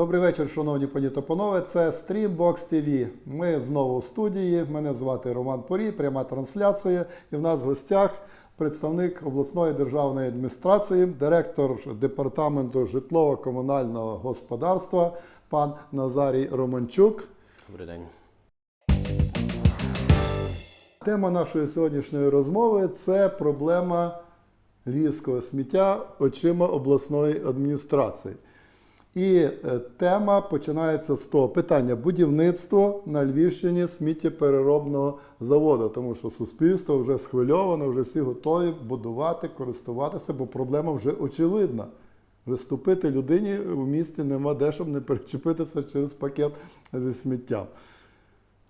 Добрий вечір, шановні пані та панове. Це Streambox TV. Ми знову в студії. Мене звати Роман Порій, пряма трансляція. І в нас в гостях представник обласної державної адміністрації, директор департаменту житлово-комунального господарства, пан Назарій Романчук. Добрий день. Тема нашої сьогоднішньої розмови це проблема львівського сміття очима обласної адміністрації. І е, тема починається з того питання будівництво на Львівщині сміттєпереробного заводу, тому що суспільство вже схвильовано, вже всі готові будувати, користуватися, бо проблема вже очевидна. Вже ступити людині в місті нема де, щоб не перечепитися через пакет зі сміттям.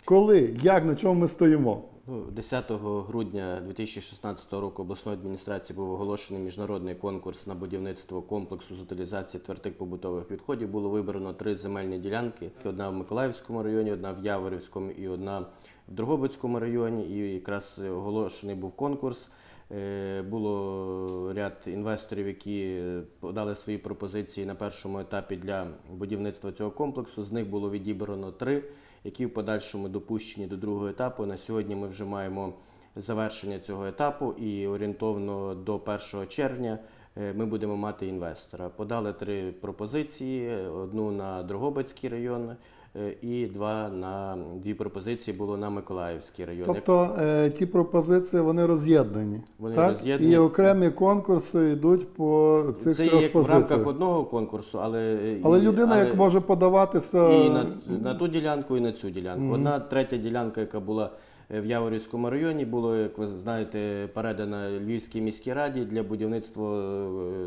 Коли, як, на чому ми стоїмо? Ну, 10 грудня 2016 року обласної адміністрації був оголошений міжнародний конкурс на будівництво комплексу з утилізації твердих побутових відходів. Було вибрано три земельні ділянки: одна в Миколаївському районі, одна в Яворівському і одна в Дрогобицькому районі. І якраз оголошений був конкурс. Е, Було ряд інвесторів, які подали свої пропозиції на першому етапі для будівництва цього комплексу. З них було відібрано три, які в подальшому допущені до другого етапу. На сьогодні ми вже маємо завершення цього етапу, і орієнтовно до 1 червня е, ми будемо мати інвестора. Подали три пропозиції: одну на Дрогобицький район. Е, І два на дві пропозиції було на Миколаївський район. Тобто е, ті пропозиції вони роз'єднані. Вони так? роз'єднані. І окремі конкурси йдуть по цих Це трьох є в рамках одного конкурсу, але Але і- людина, але як може подаватися. і на, на ту ділянку, і на цю ділянку. Мгм. Одна третя ділянка, яка була е, в Яворівському районі, було, як ви знаєте, передана Львівській міській раді для будівництва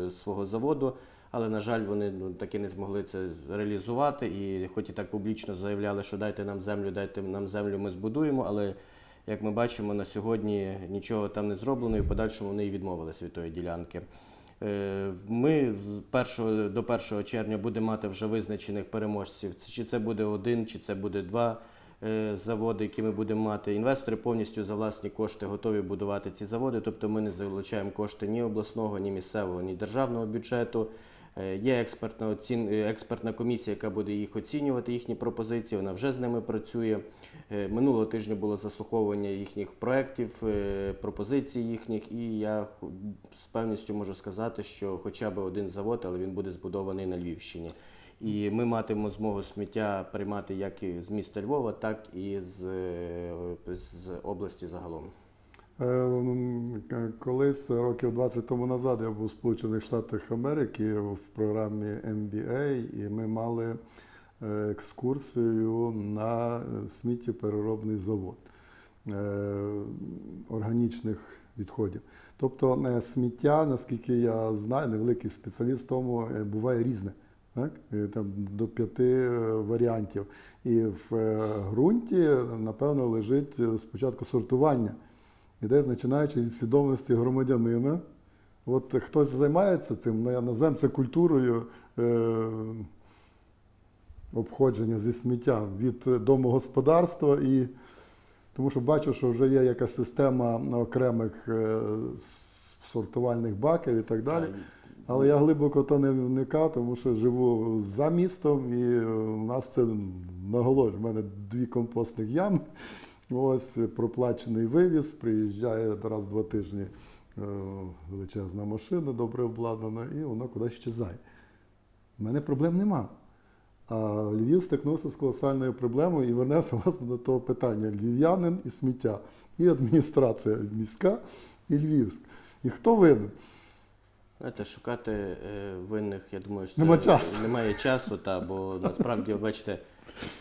е, свого заводу. Але, на жаль, вони ну, таки не змогли це реалізувати. І хоч і так публічно заявляли, що дайте нам землю, дайте нам землю, ми збудуємо. Але як ми бачимо, на сьогодні нічого там не зроблено, і в подальшому вони і відмовилися від тої ділянки. Е, Ми з 1 до 1 червня будемо мати вже визначених переможців. Чи це буде один, чи це буде два е, заводи, які ми будемо мати. Інвестори повністю за власні кошти готові будувати ці заводи. Тобто ми не залучаємо кошти ні обласного, ні місцевого, ні державного бюджету. Е, Є експертна, оцін... е, експертна комісія, яка буде їх оцінювати, їхні пропозиції. Вона вже з ними працює. Е, Минулого тижня було заслуховування їхніх проєктів, е, пропозицій їхніх, і я з певністю можу сказати, що хоча б один завод, але він буде збудований на Львівщині. І ми матимемо змогу сміття приймати як з міста Львова, так і з, е, з області загалом. Е, м, к- Колись років 20 тому назад я був у Сполучених Штатах Америки в програмі MBA, і ми мали е, екскурсію на сміттєпереробний завод е, органічних відходів. Тобто сміття, наскільки я знаю, невеликий спеціаліст в тому буває різне. Так? Там до п'яти е, варіантів. І в е, ґрунті, напевно, лежить спочатку сортування. І десь починаючи від свідомості громадянина. От хтось займається цим, ну, назвемо це культурою е, обходження зі сміттям від домогосподарства і тому що бачу, що вже є якась система окремих е, сортувальних баків і так далі. Але я глибоко то не вникав, тому що живу за містом, і е, у нас це наголошую. У мене дві компостних ями. Ось проплачений вивіз, приїжджає раз в два тижні е, величезна машина, добре обладнана, і воно кудись щезає. У мене проблем нема. А Львів стикнувся з колосальною проблемою і вернувся власне до того питання: львів'янин і сміття, і адміністрація міська, і львівська. І хто винен? Знаєте, шукати е, винних, я думаю, що Нема це часу. немає часу, та, бо насправді, бачите,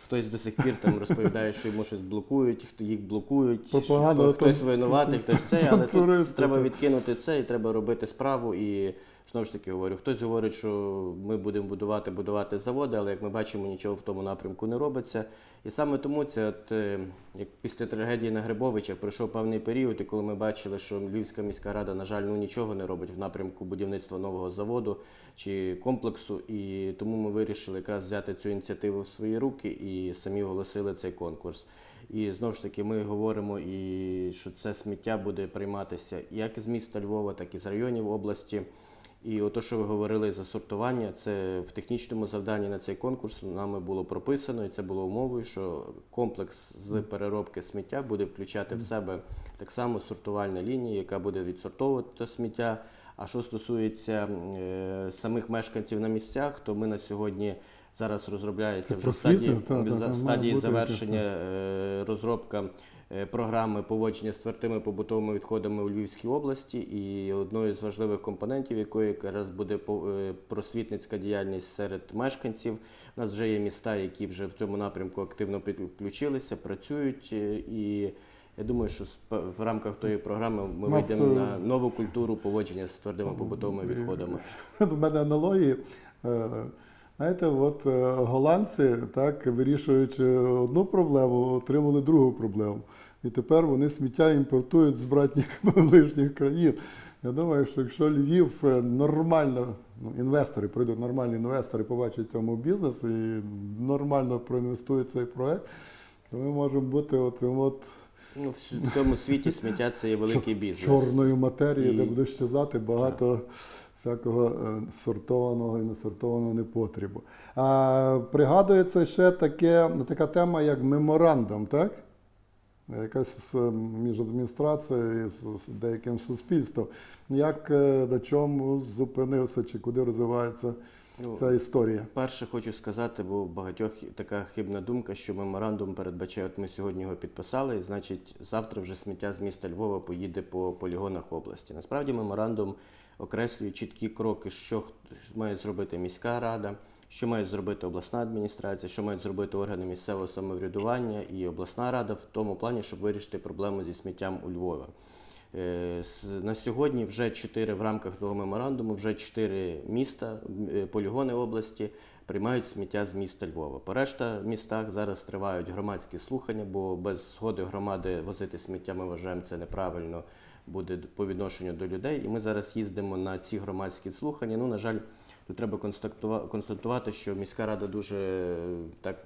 хтось до сих пір там розповідає, що йому щось блокують, хто їх блокують, Пропаганда, що хтось там, винуватий, хтось це, але тут треба так. відкинути це і треба робити справу. І знову ж таки говорю, хтось говорить, що ми будемо будувати, будувати заводи, але як ми бачимо, нічого в тому напрямку не робиться. І саме тому це, от, е, як після трагедії на Грибовичах пройшов певний період, і коли ми бачили, що Львівська міська рада, на жаль, ну нічого не робить в напрямку будівництва нового заводу чи комплексу. І тому ми вирішили якраз взяти цю ініціативу в свої руки і самі оголосили цей конкурс. І знову ж таки, ми говоримо, і що це сміття буде прийматися як з міста Львова, так і з районів області. І ото, що ви говорили за сортування, це в технічному завданні на цей конкурс нами було прописано, і це було умовою, що комплекс з переробки сміття буде включати в себе так само сортувальну лінію, яка буде відсортовувати то сміття. А що стосується е, самих мешканців на місцях, то ми на сьогодні зараз розробляється Це вже в стадії. Та, та, стадії завершення е, розробка програми поводження з твердими побутовими відходами у Львівській області. І одною з важливих компонентів якої якраз буде е, просвітницька діяльність серед мешканців. У нас вже є міста, які вже в цьому напрямку активно підключилися, до і я думаю, що в рамках тої програми ми Нас, вийдемо е, на нову культуру поводження з твердими побутовими відходами. У мене аналогії. Знаєте, от е, голландці, так, вирішуючи одну проблему, отримали другу проблему. І тепер вони сміття імпортують з братніх ближніх країн. Я думаю, що якщо Львів е, нормально, ну, інвестори прийдуть, нормальні інвестори побачать цьому бізнес і нормально проінвестують цей проект, то ми можемо бути от, от Ну, в цьому світі сміття це є великий бізнес. чорної матерії, де І- буде щезати багато всякого е, сортованого і несортованого непотребу. А пригадується ще таке, така тема, як меморандум, так? Якась е, між адміністрацією і з деяким суспільством. Як е, на чому зупинився чи куди розвивається Ну, ця історія? Перше хочу сказати, бо в багатьох така хибна думка, що меморандум передбачає, от ми сьогодні його підписали, і значить завтра вже сміття з міста Львова поїде по полігонах області. Насправді меморандум окреслює чіткі кроки, що має зробити міська рада, що має зробити обласна адміністрація, що мають зробити органи місцевого самоврядування і обласна рада в тому плані, щоб вирішити проблему зі сміттям у Львові. Е, На сьогодні вже чотири в рамках того меморандуму, вже чотири міста, е, полігони області приймають сміття з міста Львова. По решта містах зараз тривають громадські слухання, бо без згоди громади возити сміття ми вважаємо це неправильно буде по відношенню до людей. І ми зараз їздимо на ці громадські слухання. Ну, на жаль, тут треба констатувати, що міська рада дуже е, так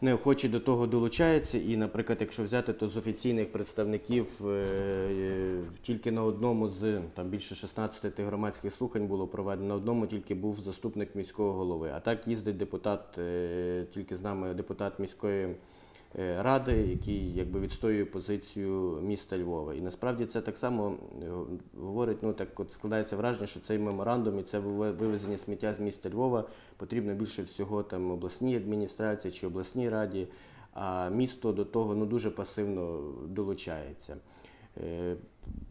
неохоче до того долучається. І, наприклад, якщо взяти, то з офіційних представників е, е, тільки на одному з там більше 16 громадських слухань було проведено. На одному тільки був заступник міського голови. А так їздить депутат, е, тільки з нами депутат міської. Е, Ради, який якби відстоює позицію міста Львова, і насправді це так само е, говорить. Ну так от складається враження, що цей меморандум і це вивезення сміття з міста Львова потрібно більше всього там обласній адміністрації чи обласній раді, а місто до того ну дуже пасивно долучається. Е,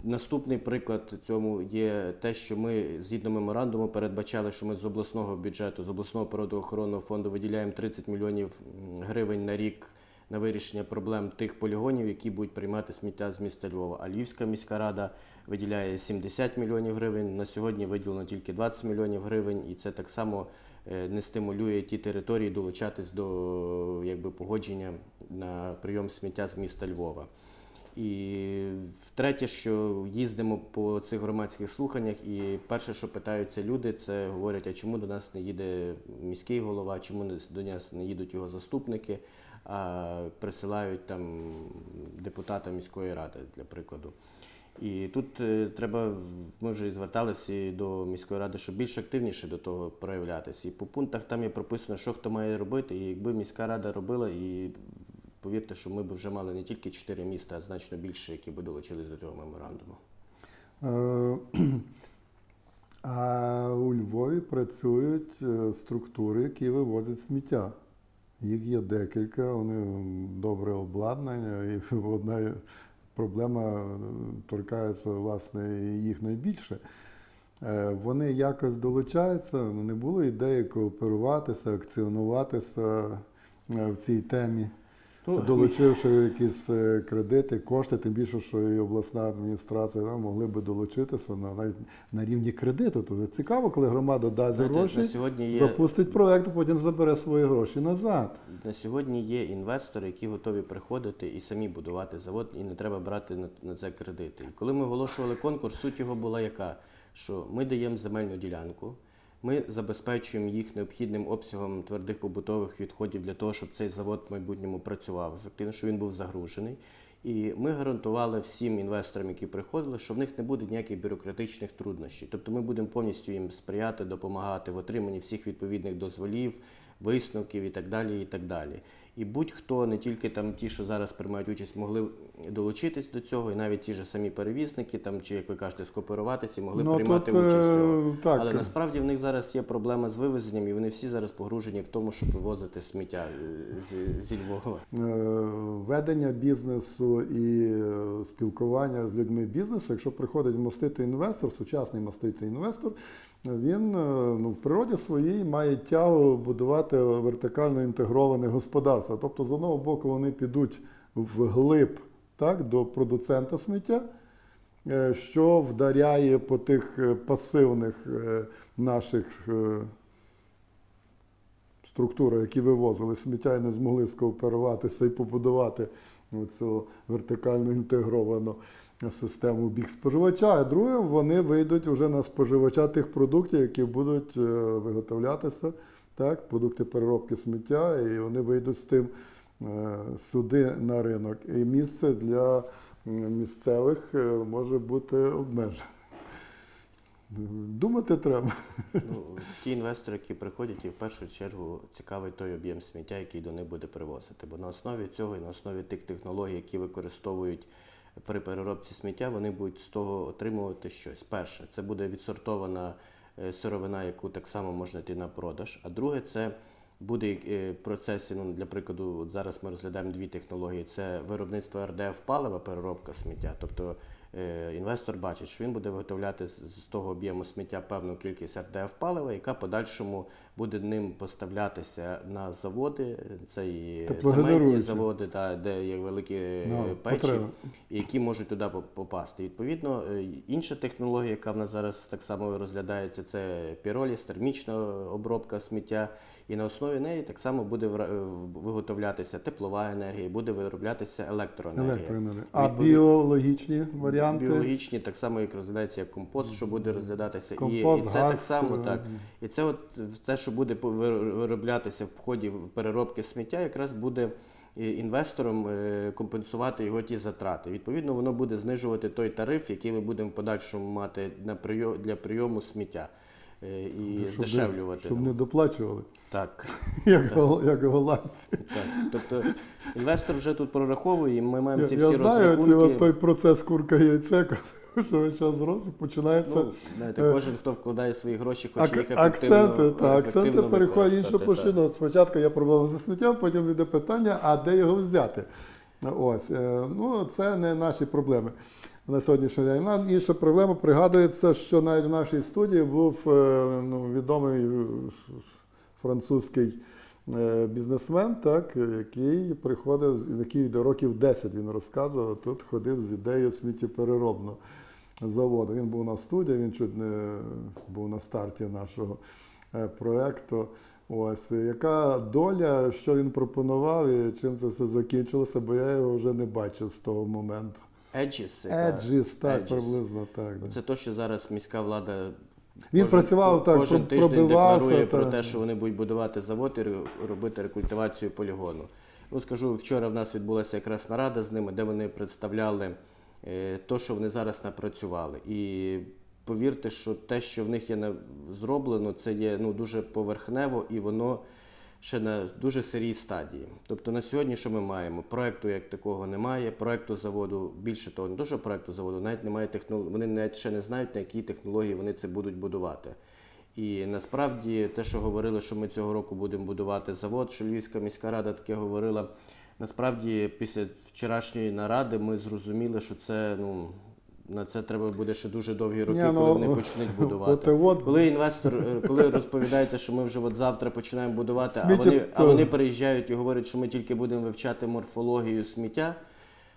Наступний приклад цьому є те, що ми згідно меморандуму передбачали, що ми з обласного бюджету, з обласного природоохоронного фонду виділяємо 30 мільйонів гривень на рік на вирішення проблем тих полігонів, які будуть приймати сміття з міста Львова. А Львівська міська рада виділяє 70 мільйонів гривень. На сьогодні виділено тільки 20 мільйонів гривень, і це так само е, не стимулює ті території долучатись до якби, погодження на прийом сміття з міста Львова. І третє, що їздимо по цих громадських слуханнях, і перше, що питаються люди, це говорять, а чому до нас не їде міський голова, чому до нас не їдуть його заступники, присилають там депутата міської ради, для прикладу. І тут е, треба, ми вже і зверталися до міської ради, щоб більш активніше до того проявлятися. І по пунктах там є прописано, що хто має робити. І якби міська рада робила, і повірте, що ми б вже мали не тільки чотири міста, а значно більше, які би долучились до цього меморандуму. Е, А у Львові працюють е, структури, які вивозять сміття. Їх є декілька, вони добре обладнання, і одна проблема е, торкається власне їх найбільше. Е, Вони якось долучаються, не було ідеї кооперуватися, акціонуватися е, в цій темі. Ну, долучивши якісь е, кредити, кошти, тим більше, що і обласна адміністрація да, могли би долучитися на, навіть на рівні кредиту. Тобто цікаво, коли громада дасть Знаєте, гроші, сьогодні є запустить проект, а потім забере свої гроші назад. На сьогодні є інвестори, які готові приходити і самі будувати завод, і не треба брати на це кредити. І коли ми оголошували конкурс, суть його була яка? Що ми даємо земельну ділянку, ми забезпечуємо їх необхідним обсягом твердих побутових відходів для того, щоб цей завод в майбутньому працював ефективно, щоб він був загружений. І ми гарантували всім інвесторам, які приходили, що в них не буде ніяких бюрократичних труднощів. Тобто ми будемо повністю їм сприяти, допомагати в отриманні всіх відповідних дозволів, висновків і так далі. І так далі. І будь-хто, не тільки там ті, що зараз приймають участь, могли долучитись до цього, і навіть ті ж самі перевізники, там чи як ви кажете, скооперуватися, могли Ну, приймати тут, участь. е, так. Але насправді в них зараз є проблема з вивезенням, і вони всі зараз погружені в тому, щоб вивозити сміття е, з- зі Львова. Е, ведення бізнесу і спілкування з людьми бізнесу, якщо приходить маститий інвестор, сучасний маститий інвестор, він е, ну, в природі своїй має тягу будувати вертикально інтегроване господарство. Тобто, з одного боку, вони підуть вглиб так, до продуцента сміття, е, що вдаряє по тих е, пасивних наших структури, які вивозили сміття і не змогли скооперуватися і побудувати цю вертикально інтегровану систему в бік споживача. А друге, вони вийдуть вже на споживача тих продуктів, які будуть е, виготовлятися, так, продукти переробки сміття, і вони вийдуть з тим е, сюди на ринок. І місце для місцевих е, може бути обмежене. Думати треба. Ну, ті інвестори, які приходять, і в першу чергу цікавий той об'єм сміття, який до них буде привозити. Бо на основі цього і на основі тих технологій, які використовують при переробці сміття, вони будуть з того отримувати щось. Перше, це буде відсортована е, сировина, яку так само можна йти на продаж. А друге, це буде е, процеси, ну, для прикладу, от зараз ми розглядаємо дві технології: це виробництво РДФ палива, переробка сміття. Тобто інвестор бачить, що він буде виготовляти з, того об'єму сміття певну кількість РДФ палива, яка подальшому буде ним поставлятися на заводи. Це і цементні заводи, та, де є великі е, Ну, печі потреби. які можуть туди попасти. Відповідно, е, інша технологія, яка в нас зараз так само розглядається, це піроліз, термічна обробка сміття. І на основі неї так само буде е, виготовлятися теплова енергія, буде вироблятися електроенергія. Електроенергія. А біологічні варіанти? Біологічні, так само як розглядається як компост, що буде розглядатися, і, Компост, і це газ, так само е, так. І це от те, що буде вироблятися в ході переробки сміття, якраз буде е, інвесторам компенсувати його ті затрати. Відповідно, воно буде знижувати той тариф, який ми будемо в подальшому мати для прийому сміття і Щоб не- Щоб не доплачували, Так. як, гол- як голландці. Так, тобто інвестор вже тут прораховує, і ми маємо Я, ці я всі знаю розрахунки. цей от той процес курка яйце, що час зразу починається. Ну, знаєте, кожен, хто вкладає свої гроші, хоче їх ефективно, акценти, так, акценти переходять іншу площину. Спочатку є проблема зі сміттям, потім йде питання, а де його взяти. Ось, е, ну, це не наші проблеми на сьогоднішній день. Нам інша проблема пригадується, що навіть в нашій студії був е, ну, відомий французький е, бізнесмен, так, який приходив, який до років 10 він розказував, тут ходив з ідеєю сміттєпереробного заводу. Він був на студії, він чуть не був на старті нашого проекту. Ось яка доля, що він пропонував і чим це все закінчилося, бо я його вже не бачив з того моменту. Яка- Еджіс, так, Edges. приблизно так. Це те, що зараз міська влада. Він працював, так, кожен тиждень пробивався, декларує про те, що вони будуть будувати завод і робити рекультивацію полігону. Ну скажу, вчора в нас відбулася якраз нарада з ними, де вони представляли е, то, що вони зараз напрацювали. І повірте, що те, що в них є зроблено, це є ну, дуже поверхнево і воно ще на дуже сирій стадії. Тобто на сьогодні, що ми маємо? Проекту як такого немає. Проекту заводу, більше того, не то, що проекту заводу, навіть немає технології. Вони навіть ще не знають, на які технології вони це будуть будувати. І насправді те, що говорили, що ми цього року будемо будувати завод, що Львівська міська рада таке говорила. Насправді, після вчорашньої наради ми зрозуміли, що це ну. На це треба буде ще дуже довгі роки, Ні, ну, коли вони почнуть будувати. от от. Коли інвестор, е, коли розповідається, що ми вже от завтра починаємо будувати, а Сміття вони, а вони приїжджають і говорять, що ми тільки будемо вивчати морфологію сміття,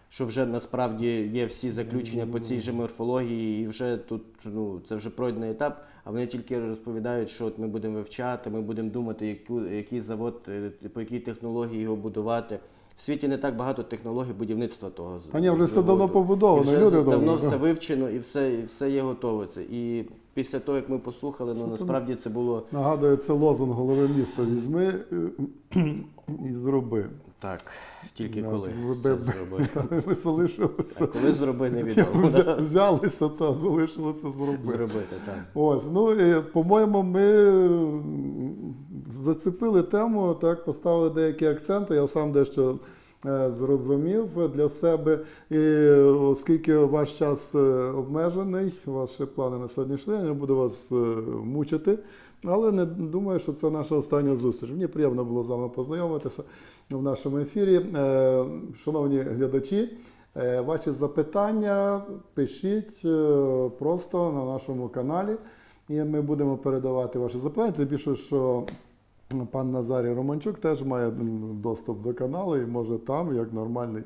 що вже насправді є всі заключення по цій же морфології, і вже тут ну це вже пройдений етап. А вони тільки розповідають, що от ми будемо вивчати, ми будемо думати, яку, який завод, е, по якій технології його будувати. В світі не так багато технологій будівництва того Та ні, вже все давно побудовано, вже люди давно все вивчено і все, і все є готово. Це. І після того, як ми послухали, ну насправді це було Нагадую, це лозунг голови міста. Візьми е, і зроби. так, тільки Да, коли це. Ви залишилися. А коли зроби, невідомо. Взя- Взялися та залишилося зробити. Зробити, так. Ось, ну по-моєму, ми зацепили тему, так, поставили деякі акценти. Я сам дещо е, зрозумів для себе. І оскільки ваш час е, обмежений, ваші плани на сьогоднішній день, я буду вас е, мучити. Але не думаю, що це наша остання зустріч. Мені приємно було з вами познайомитися в нашому ефірі. Шановні глядачі, ваші запитання пишіть просто на нашому каналі, і ми будемо передавати ваші запитання. Тим більше, що пан Назарій Романчук теж має доступ до каналу і може там, як нормальний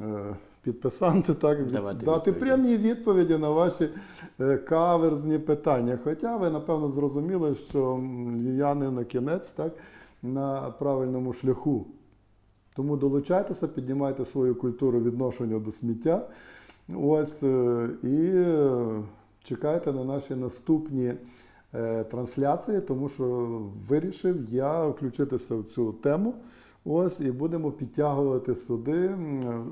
е, підписант, так, Давати дати відповіді. прямі відповіді на ваші е, каверзні питання. Хоча ви, напевно, зрозуміли, що львів'яни на кінець так, на правильному шляху. Тому долучайтеся, піднімайте свою культуру відношення до сміття. Ось е, і чекайте на наші наступні трансляції, тому що вирішив я включитися в цю тему. Ось і будемо підтягувати сюди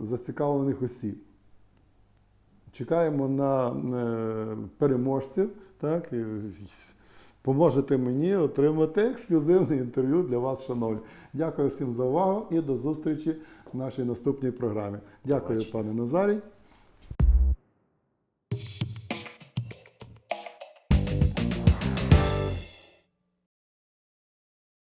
зацікавлених осіб. Чекаємо на е, переможців, так, і поможете мені отримати ексклюзивне інтерв'ю для вас, шановні. Дякую всім за увагу і до зустрічі в нашій наступній програмі. Дякую, Побачення. пане Назарій.